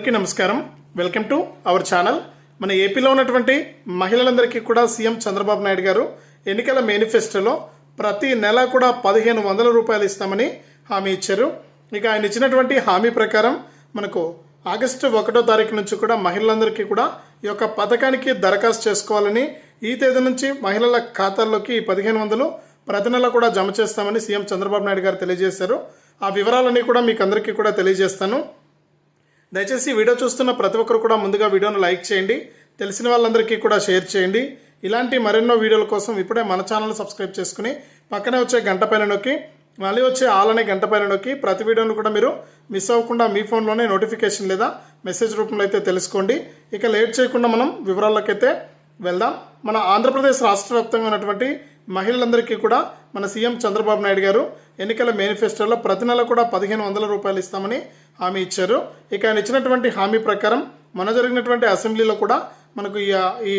అందరికీ నమస్కారం. Welcome to our channel. మన ఏపీలో ఉన్నటువంటి మహిళలందరికీ కూడా సీఎం చంద్రబాబు నాయుడు గారు ఎన్నికల మేనిఫెస్టోలో ప్రతి నెల కూడా పదిహేను వందల రూపాయలు ఇస్తామని హామీ ఇచ్చారు. ఇక ఆయన ఇచ్చినటువంటి హామీ ప్రకారం మనకు ఆగస్టు ఒకటో తారీఖు నుంచి కూడా మహిళలందరికీ కూడా ఈ యొక్క పథకానికి దరఖాస్తు చేసుకోవాలని ఈ తేదీ నుంచి మహిళల ఖాతాల్లోకి పదిహేను వందలు ప్రతి నెల కూడా జమ చేస్తామని సీఎం చంద్రబాబు నాయుడు గారు తెలియజేశారు. ఆ వివరాలన్నీ కూడా మీకు అందరికీ కూడా తెలియజేస్తాను. దయచేసి వీడియో చూస్తున్న ప్రతి ఒక్కరు కూడా ముందుగా వీడియోను లైక్ చేయండి తెలిసిన వాళ్ళందరికీ కూడా షేర్ చేయండి. ఇలాంటి మరెన్నో వీడియోల కోసం ఇప్పుడే మన ఛానల్ సబ్స్క్రైబ్ చేసుకుని పక్కనే వచ్చే గంట పైన నొక్కి మళ్ళీ వచ్చే ఆల్ అనే గంట పైన నొక్కి ప్రతి వీడియోను కూడా మీరు మిస్ అవ్వకుండా మీ ఫోన్లోనే నోటిఫికేషన్ లేదా మెసేజ్ రూపంలో అయితే తెలుసుకోండి. ఇక లేట్ చేయకుండా మనం వివరాల్లోకైతే వెళ్దాం. మన ఆంధ్రప్రదేశ్ రాష్ట్ర వ్యాప్తంగా ఉన్నటువంటి మహిళలందరికీ కూడా మన సీఎం చంద్రబాబు నాయుడు గారు ఎన్నికల మేనిఫెస్టోలో ప్రతి నెల కూడా పదిహేను వందల రూపాయలు ఇస్తామని హామీ ఇచ్చారు. ఇక ఆయన ఇచ్చినటువంటి హామీ ప్రకారం మన జరిగినటువంటి అసెంబ్లీలో కూడా మనకు ఈ ఈ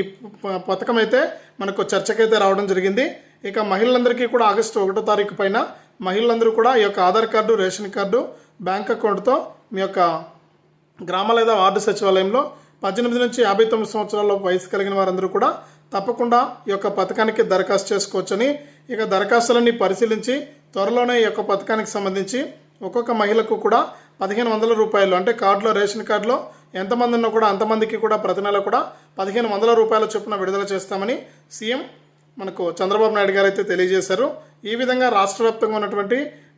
పథకం అయితే మనకు చర్చకైతే రావడం జరిగింది. ఇక మహిళలందరికీ కూడా ఆగస్టు ఒకటో తారీఖు పైన మహిళలందరూ కూడా ఈ యొక్క Aadhaar card ration card bank అకౌంట్తో మీ యొక్క గ్రామ లేదా వార్డు సచివాలయంలో పద్దెనిమిది నుంచి యాభై తొమ్మిది సంవత్సరాల వయసు కలిగిన వారందరూ కూడా తప్పకుండా ఈ యొక్క పథకానికి దరఖాస్తు చేసుకోవచ్చని ఇక దరఖాస్తులన్నీ పరిశీలించి త్వరలోనే ఈ యొక్క పథకానికి సంబంధించి ఒక్కొక్క మహిళకు కూడా పదిహేను వందల రూపాయలు అంటే కార్డులో రేషన్ కార్డులో ఎంతమంది ఉన్నా కూడా అంతమందికి కూడా ప్రతి నెల కూడా పదిహేను వందల రూపాయల చొప్పున విడుదల చేస్తామని సీఎం మనకు చంద్రబాబు నాయుడు గారు అయితే తెలియజేశారు. ఈ విధంగా రాష్ట్ర వ్యాప్తంగా ఉన్నటువంటి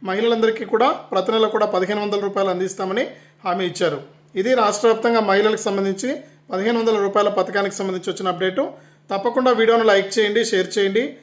మహిళలందరికీ కూడా ప్రతి నెల కూడా పదిహేను వందల రూపాయలు అందిస్తామని హామీ ఇచ్చారు. ఇది రాష్ట్ర వ్యాప్తంగా మహిళలకు సంబంధించి పదిహేను వందల రూపాయల పథకానికి సంబంధించి వచ్చిన అప్డేటు. తప్పకుండా వీడియోను లైక్ చేయండి షేర్ చేయండి.